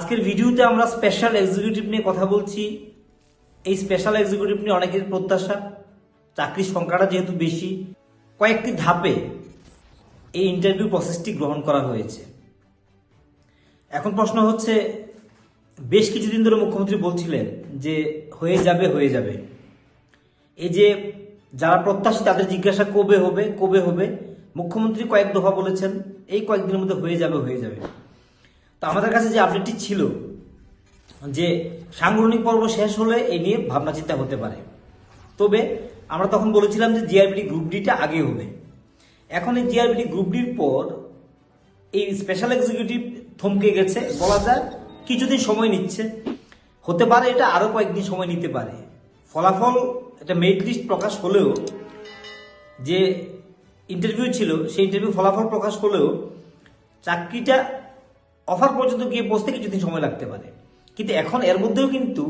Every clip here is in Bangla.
আজকের ভিডিওতে আমরা স্পেশাল এক্সিকিউটিভ নিয়ে কথা বলছি। এই স্পেশাল এক্সিকিউটিভ নিয়ে অনেকের প্রত্যাশা। চাকরির সংখ্যাটা যেহেতু বেশি, কয়েকটি ধাপে এই ইন্টারভিউ প্রসেসটি গ্রহণ করা হয়েছে। এখন প্রশ্ন হচ্ছে, বেশ কিছুদিন ধরে মুখ্যমন্ত্রী বলছিলেন যে, হয়ে যাবে হয়ে যাবে। এই যে, যারা প্রত্যাশী তাদের জিজ্ঞাসা কবে হবে কবে হবে? মুখ্যমন্ত্রী কয়েক দফা বলেছেন, এই কয়েকদিনের মধ্যে হয়ে যাবে হয়ে যাবে। তো আমাদের কাছে যে আপডেটটি ছিল, যে সাংগঠনিক পর্ব শেষ হলে এই নিয়ে ভাবনা চিন্তা হতে পারে। তবে আমরা তখন বলেছিলাম যে জিআরবিডি গ্রুপ ডিটা আগে হবে। এখন এই জিআরবিডি গ্রুপ ডির পর এই স্পেশাল এক্সিকিউটিভ থমকে গেছে। বলা যায় কিছুদিন সময় নিচ্ছে। হতে পারে এটা আরও কয়েকদিন সময় নিতে পারে। ফলাফল এটা মেরিট লিস্ট প্রকাশ হলেও, যে ইন্টারভিউ ছিল, সেই ইন্টারভিউ ফলাফল প্রকাশ হলেও, চাকরিটা অফার পর্যন্ত গিয়ে পৌঁছতে কিছুদিন সময় লাগতে পারে। কিন্তু এখন এর মধ্যেও কিন্তু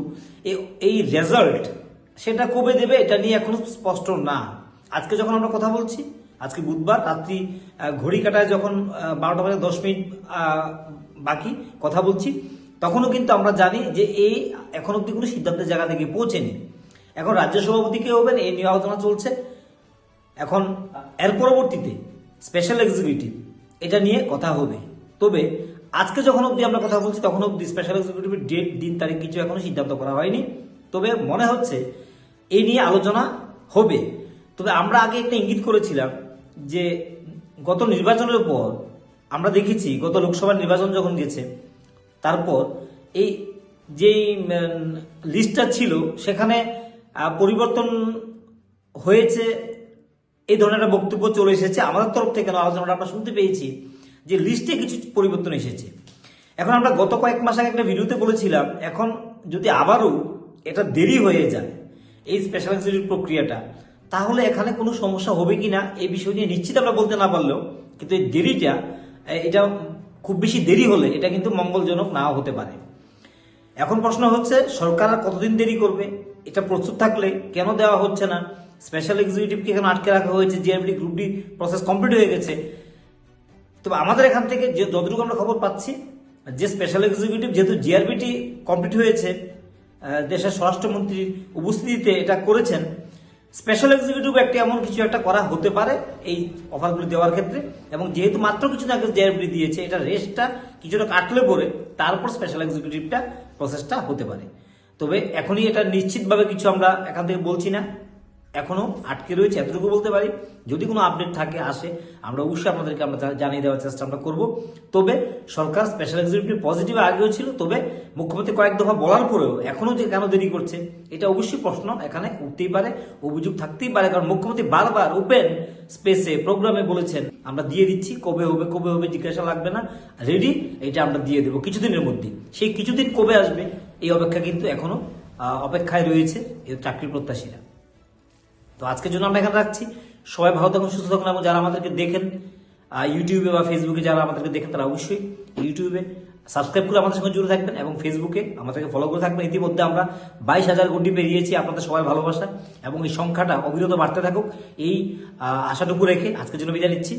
এই রেজাল্ট সেটা কবে দেবে এটা নিয়ে এখনও স্পষ্ট না। আজকে যখন আমরা কথা বলছি, আজকে বুধবার, রাত্রি ঘড়ি কাটায় যখন বারোটা বাজে দশ মিনিট বাকি কথা বলছি, তখনও কিন্তু আমরা জানি যে এই এখন অব্দি কোনো সিদ্ধান্তের জায়গা থেকে পৌঁছেনি। এখন রাজ্য সভাপতি কে হবেন? এই নিয়ে আলোচনা চলছে। এখন এর পরবর্তীতে স্পেশাল এক্সিকিউটিভ এটা নিয়ে কথা হবে। তবে আজকে যখন অবধি আমরা কথা বলছি, তখন অব্দি স্পেশাল এক্সিকিউটিভের ডেট দিন, তারিখ কিছু এখনও সিদ্ধান্ত করা হয়নি। তবে মনে হচ্ছে এই নিয়ে আলোচনা হবে। তবে আমরা আগে একটা ইঙ্গিত করেছিলাম যে গত নির্বাচনের পর আমরা দেখেছি, গত লোকসভা নির্বাচন যখন গেছে, তারপর এই যেই লিস্টটা ছিল, সেখানে পরিবর্তন হয়েছে, এই ধরনের একটা বক্তব্য চলে এসেছে। আমাদের তরফ থেকে আলোচনাটা আমরা শুনতে পেয়েছি। যে লিস্টে কিছু পরিবর্তন এসেছে। এখন আমরা গত কয়েক মাস আগে একটা ভিডিওতে বলেছিলাম, এখন যদি আবারও এটা দেরি হয়ে যায়, এই স্পেশাল এক্সিকিউটিভ প্রক্রিয়াটা, তাহলে এখানে কোনো সমস্যা হবে কিনা, এই বিষয় নিয়ে নিশ্চিত আমরা বলতে না পারলেও, কিন্তু এই দেরিটা এটা খুব বেশি দেরি হলে এটা কিন্তু মঙ্গলজনক নাও হতে পারে। এখন প্রশ্ন হচ্ছে, সরকার আর কতদিন দেরি করবে? এটা প্রস্তুত থাকলে কেন দেওয়া হচ্ছে না? স্পেশাল এক্সিকিউটিভকে কেন আটকে রাখা হয়েছে GRB group D process complete হয়ে গেছে। তবে আমাদের এখান থেকে যে যতটুকু আমরা খবর পাচ্ছি, যে স্পেশাল এক্সিকিউটিভ যেহেতু জিআরবিটি কমপ্লিট হয়েছে দেশের স্বরাষ্ট্রমন্ত্রীর উপস্থিতিতে এটা করেছেন স্পেশাল এক্সিকিউটিভ একটি এমন কিছু একটা করা হতে পারে এই অফারগুলি দেওয়ার ক্ষেত্রে। এবং যেহেতু মাত্র কিছু আগে জিআরবি দিয়েছে, এটা রেস্টটা কিছুটা কাটলে পরে তারপর স্পেশাল এক্সিকিউটিভটা প্রসেসটা হতে পারে। তবে এখনই এটা নিশ্চিতভাবে কিছু আমরা এখান থেকে বলছি না। এখনও আটকে রয়েছে, এতটুকু বলতে পারি। যদি কোনো আপডেট থাকে, আসে, আমরা অবশ্যই আপনাদেরকে আমরা জানিয়ে দেওয়ার চেষ্টা আমরা করব। তবে সরকার স্পেশাল এক্সিকিউটিভ পজিটিভ আগেও ছিল, তবে মুখ্যমন্ত্রী কয়েক দফা বলার পরেও এখনও যে কেন দেরি করছে, এটা অবশ্যই প্রশ্ন। এখানে উঠতেই পারে, অভিযোগ থাকতেই পারে, কারণ মুখ্যমন্ত্রী বারবার ওপেন স্পেসে প্রোগ্রামে বলেছেন, আমরা দিয়ে দিচ্ছি, কবে হবে কবে হবে, জিজ্ঞাসা লাগবে না। রেডি এটা আমরা দিয়ে দেবো কিছুদিনের মধ্যে। সেই কিছুদিন কবে আসবে, এই অপেক্ষা কিন্তু এখনও অপেক্ষায় রয়েছে এই চাকরির প্রত্যাশীরা। তো আজকের জন্য আমরা এখানে রাখছি। সবাই ভালো থাকুন, সুস্থ থাকুন এবং যারা আমাদেরকে দেখেন ইউটিউবে বা ফেসবুকে যারা আমাদেরকে দেখেন, তারা অবশ্যই ইউটিউবে সাবস্ক্রাইব করে আমাদের সঙ্গে জুড়ে থাকবেন এবং ফেসবুকে আমাদেরকে ফলো করে থাকবেন। ইতিমধ্যে আমরা বাইশ হাজার কোটি পেরিয়েছি আপনাদের সবাই ভালোবাসা এবং এই সংখ্যাটা অবিরত বাড়তে থাকুক। এই আশাটুকু রেখে আজকের জন্য বিদায় নিচ্ছি।